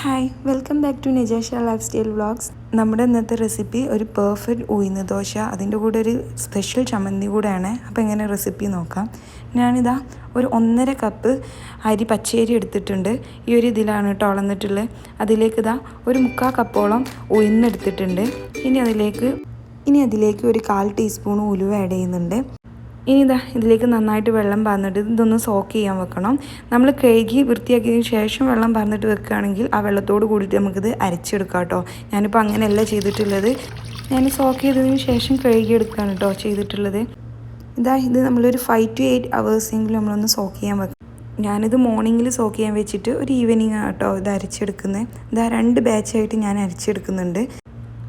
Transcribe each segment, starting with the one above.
Hi welcome back to Nijesha lifestyle vlogs നമ്മുടെ ഇന്നത്തെ recipe ഒരു പെർഫെക്റ്റ് ഉഴുന്ന് ദോശ. അതിന്റെ കൂടെ ഒരു സ്പെഷ്യൽ ചമ്മന്തി കൂടെയാണ്. അപ്പോൾ എങ്ങനെ റെസിപ്പി നോക്കാം. ഞാനിതാ ഒരു ഒന്നര കപ്പ് അരി പച്ചരി എടുത്തിട്ടുണ്ട്. ഈ ഒരു ഇതിലാണ് കേട്ടോ അളന്നിട്ടുള്ളത് അതിലേക്ക് ഇതാ ഒരു മുക്കാൽ കപ്പോളം ഉഴുന്നെടുത്തിട്ടുണ്ട്. ഇനി അതിലേക്ക് ഇനി അതിലേക്ക് ഒരു കാൽ ടീസ്പൂൺ ഉലുവ ആഡ് ചെയ്യുന്നുണ്ട്. ഇനി ഇതാ ഇതിലേക്ക് നന്നായിട്ട് വെള്ളം പാർന്നിട്ട് ഇതൊന്ന് സോക്ക് ചെയ്യാൻ വെക്കണം. നമ്മൾ കഴുകി വൃത്തിയാക്കിയതിന് ശേഷം വെള്ളം പാർന്നിട്ട് വെക്കുകയാണെങ്കിൽ ആ വെള്ളത്തോട് കൂടിയിട്ട് നമുക്കിത് അരച്ചെടുക്കാം കേട്ടോ. ഞാനിപ്പോൾ അങ്ങനെയല്ല ചെയ്തിട്ടുള്ളത്. ഞാൻ സോക്ക് ചെയ്തതിന് ശേഷം കഴുകിയെടുക്കുകയാണ് കേട്ടോ ചെയ്തിട്ടുള്ളത്. ഇതാ ഇത് നമ്മളൊരു ഫൈവ് ടു എയ്റ്റ് അവേഴ്സെങ്കിലും നമ്മളൊന്ന് സോക്ക് ചെയ്യാൻ വെക്കണം ഞാനിത് മോർണിംഗിൽ സോക്ക് ചെയ്യാൻ വെച്ചിട്ട് ഒരു ഈവനിങ് ആട്ടോ ഇത് അരച്ചെടുക്കുന്നത് ഇതാ രണ്ട് ബാച്ചായിട്ട് ഞാൻ അരച്ചെടുക്കുന്നുണ്ട്.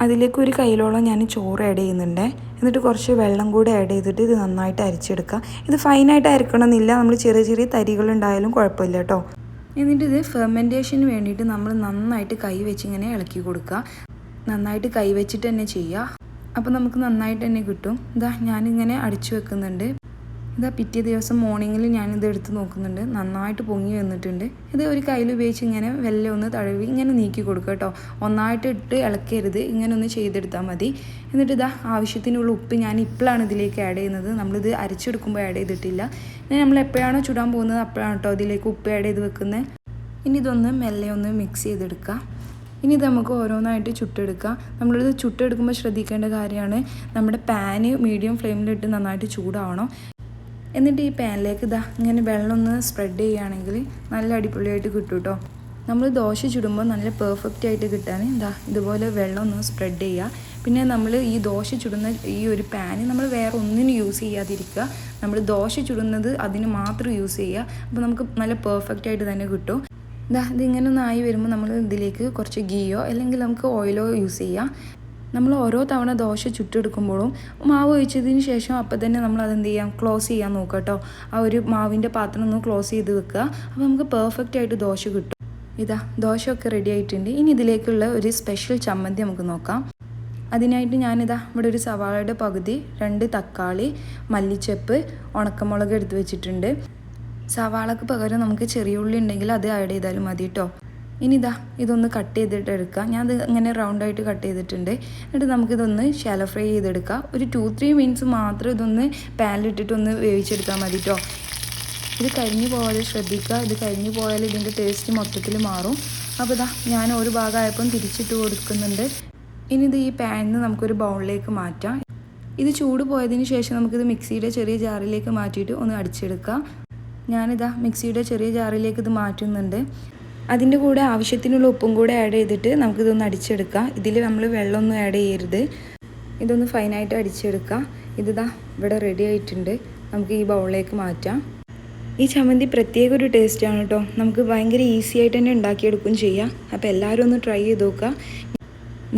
അതിലേക്ക് ഒരു കയ്യിലോളം ഞാൻ ചോറ് ആഡ് ചെയ്യുന്നുണ്ട്. എന്നിട്ട് കുറച്ച് വെള്ളം കൂടി ആഡ് ചെയ്തിട്ട് ഇത് നന്നായിട്ട് അരച്ചെടുക്കുക. ഇത് ഫൈനായിട്ട് അരക്കണമെന്നില്ല. നമ്മൾ ചെറിയ ചെറിയ തരികളുണ്ടായാലും കുഴപ്പമില്ല കേട്ടോ. എന്നിട്ട് ഇത് ഫെർമെന്റേഷന് വേണ്ടിയിട്ട് നമ്മൾ നന്നായിട്ട് കൈ വെച്ച് ഇങ്ങനെ ഇളക്കി കൊടുക്കുക. നന്നായിട്ട് കൈ വെച്ചിട്ട് തന്നെ ചെയ്യുക. അപ്പോൾ നമുക്ക് നന്നായിട്ട് തന്നെ കിട്ടും. ഇതാ ഞാനിങ്ങനെ അടിച്ചു വെക്കുന്നുണ്ട്. ഇതാ പിറ്റേ ദിവസം മോർണിംഗിൽ ഞാനിത് എടുത്ത് നോക്കുന്നുണ്ട്. നന്നായിട്ട് പൊങ്ങി വന്നിട്ടുണ്ട്. ഇത് ഒരു കയ്യിൽ ഉപയോഗിച്ച് ഇങ്ങനെ വെല്ല ഒന്ന് തഴവി ഇങ്ങനെ നീക്കി കൊടുക്കുക കേട്ടോ. ഒന്നായിട്ട് ഇട്ട് ഇളക്കരുത്. ഇങ്ങനെ ഒന്ന് ചെയ്തെടുത്താൽ മതി. എന്നിട്ട് ഇതാ ആവശ്യത്തിനുള്ള ഉപ്പ് ഞാൻ ഇപ്പോഴാണ് ഇതിലേക്ക് ആഡ് ചെയ്യുന്നത്. നമ്മളിത് അരച്ചെടുക്കുമ്പോൾ ആഡ് ചെയ്തിട്ടില്ല. ഇനി നമ്മൾ എപ്പോഴാണോ ചുടാൻ പോകുന്നത് അപ്പോഴാണ് കേട്ടോ ഇതിലേക്ക് ഉപ്പ് ആഡ് ചെയ്ത് വെക്കുന്നത്. ഇനി ഇതൊന്ന് മെല്ലെ ഒന്ന് മിക്സ് ചെയ്തെടുക്കുക. ഇനി ഇത് നമുക്ക് ഓരോന്നായിട്ട് ചുട്ടെടുക്കാം നമ്മളിത് ചുട്ടെടുക്കുമ്പോൾ ശ്രദ്ധിക്കേണ്ട കാര്യമാണ് നമ്മുടെ പാന് മീഡിയം ഫ്ലെയിമിലിട്ട് നന്നായിട്ട് ചൂടാവണം. എന്നിട്ട് ഈ പാനിലേക്ക് ഇതാ ഇങ്ങനെ വെള്ളം ഒന്ന് സ്പ്രെഡ് ചെയ്യുകയാണെങ്കിൽ നല്ല അടിപൊളിയായിട്ട് കിട്ടും കേട്ടോ നമ്മൾ ദോശ ചുടുമ്പോൾ നല്ല പെർഫെക്റ്റ് ആയിട്ട് കിട്ടാൻ ഇതാ ഇതുപോലെ വെള്ളം ഒന്ന് സ്പ്രെഡ് ചെയ്യുക. പിന്നെ നമ്മൾ ഈ ദോശ ചുടുന്ന ഈ ഒരു പാന് നമ്മൾ വേറെ ഒന്നിനും യൂസ് ചെയ്യാതിരിക്കുക. നമ്മൾ ദോശ ചുടുന്നത് അതിന് മാത്രം യൂസ് ചെയ്യുക. അപ്പോൾ നമുക്ക് നല്ല പെർഫെക്റ്റ് ആയിട്ട് തന്നെ കിട്ടും. ഇതാ ഇതിങ്ങനെ ഒന്ന് ആയി വരുമ്പോൾ നമ്മൾ ഇതിലേക്ക് കുറച്ച് ഗീയോ അല്ലെങ്കിൽ നമുക്ക് ഓയിലോ യൂസ് ചെയ്യാം. നമ്മൾ ഓരോ തവണ ദോശ ചുട്ടെടുക്കുമ്പോഴും മാവ് ഒഴിച്ചതിന് ശേഷം അപ്പം തന്നെ നമ്മൾ അതെന്ത് ചെയ്യാം? ക്ലോസ് ചെയ്യാൻ നോക്കുക കേട്ടോ. ആ ഒരു മാവിന്റെ പാത്രം ഒന്ന് ക്ലോസ് ചെയ്ത് വെക്കുക. അപ്പോൾ നമുക്ക് പെർഫെക്റ്റ് ആയിട്ട് ദോശ കിട്ടും. ഇതാ ദോശയൊക്കെ റെഡി ആയിട്ടുണ്ട്. ഇനി ഇതിലേക്കുള്ള ഒരു സ്പെഷ്യൽ ചമ്മന്തി നമുക്ക് നോക്കാം. അതിനായിട്ട് ഞാനിതാ ഇവിടെ ഒരു സവാളയുടെ പകുതി രണ്ട് തക്കാളി മല്ലിച്ചപ്പ് ഉണക്കമുളക് എടുത്ത് വെച്ചിട്ടുണ്ട്. സവാളക്ക് പകരം നമുക്ക് ചെറിയ ഉള്ളി ഉണ്ടെങ്കിൽ അത് ആഡ് ചെയ്താലും മതി കേട്ടോ. ഇനി ഇതാ ഇതൊന്ന് കട്ട് ചെയ്തിട്ട് എടുക്കുക ഞാൻ ഇത് ഇങ്ങനെ റൗണ്ടായിട്ട് കട്ട് ചെയ്തിട്ടുണ്ട്. എന്നിട്ട് നമുക്കിതൊന്ന് ഷാലോ ഫ്രൈ ചെയ്തെടുക്കാം. ഒരു ടു ത്രീ മിനിറ്റ്സ് മാത്രം ഇതൊന്ന് പാനിലിട്ടിട്ടൊന്ന് വേവിച്ചെടുത്താൽ മതി കേട്ടോ ഇത് കഴിഞ്ഞ് പോകാതെ ശ്രദ്ധിക്കുക. ഇത് കഴിഞ്ഞ് പോയാൽ ഇതിന്റെ ടേസ്റ്റ് മൊത്തത്തിൽ മാറും. അപ്പോൾ ഇതാ ഞാൻ ഒരു ഭാഗമായപ്പം തിരിച്ചിട്ട് കൊടുക്കുന്നുണ്ട്. ഇനി ഇത് ഈ പാനിൽ നമുക്കൊരു ബൗളിലേക്ക് മാറ്റാം. ഇത് ചൂട് പോയതിന് ശേഷം നമുക്കിത് മിക്സിയുടെ ചെറിയ ജാറിലേക്ക് മാറ്റിയിട്ട് ഒന്ന് അടിച്ചെടുക്കാം. ഞാനിതാ മിക്സിയുടെ ചെറിയ ജാറിലേക്ക് ഇത് മാറ്റുന്നുണ്ട്. അതിന്റെ കൂടെ ആവശ്യത്തിനുള്ള ഉപ്പും കൂടെ ആഡ് ചെയ്തിട്ട് നമുക്കിതൊന്ന് അടിച്ചെടുക്കാം. ഇതിൽ നമ്മൾ വെള്ളമൊന്നും ആഡ് ചെയ്യരുത്. ഇതൊന്ന് ഫൈനായിട്ട് അടിച്ചെടുക്കാം ഇതാ ഇവിടെ റെഡി ആയിട്ടുണ്ട്. നമുക്ക് ഈ ബൗളിലേക്ക് മാറ്റാം. ഈ ചമ്മന്തി പ്രത്യേക ഒരു ടേസ്റ്റാണ് കേട്ടോ നമുക്ക് ഭയങ്കര ഈസി ആയിട്ട് തന്നെ ഉണ്ടാക്കിയെടുക്കുകയും ചെയ്യാം. അപ്പോൾ എല്ലാവരും ഒന്ന് ട്രൈ ചെയ്ത് നോക്കുക.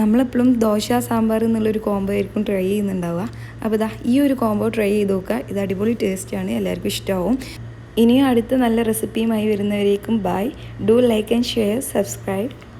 നമ്മളെപ്പോഴും ദോശ സാമ്പാർ എന്നുള്ളൊരു കോംബോ ആയിരിക്കും ട്രൈ ചെയ്യുന്നുണ്ടാവുക. അപ്പോൾ ഇതാ ഈ ഒരു കോംബോ ട്രൈ ചെയ്ത് നോക്കുക. ഇത് അടിപൊളി ടേസ്റ്റാണ് എല്ലാവർക്കും ഇഷ്ടമാവും ഇനിയും അടുത്ത നല്ല റെസിപ്പിയുമായി വരുന്നവരേക്കും bye do like and share subscribe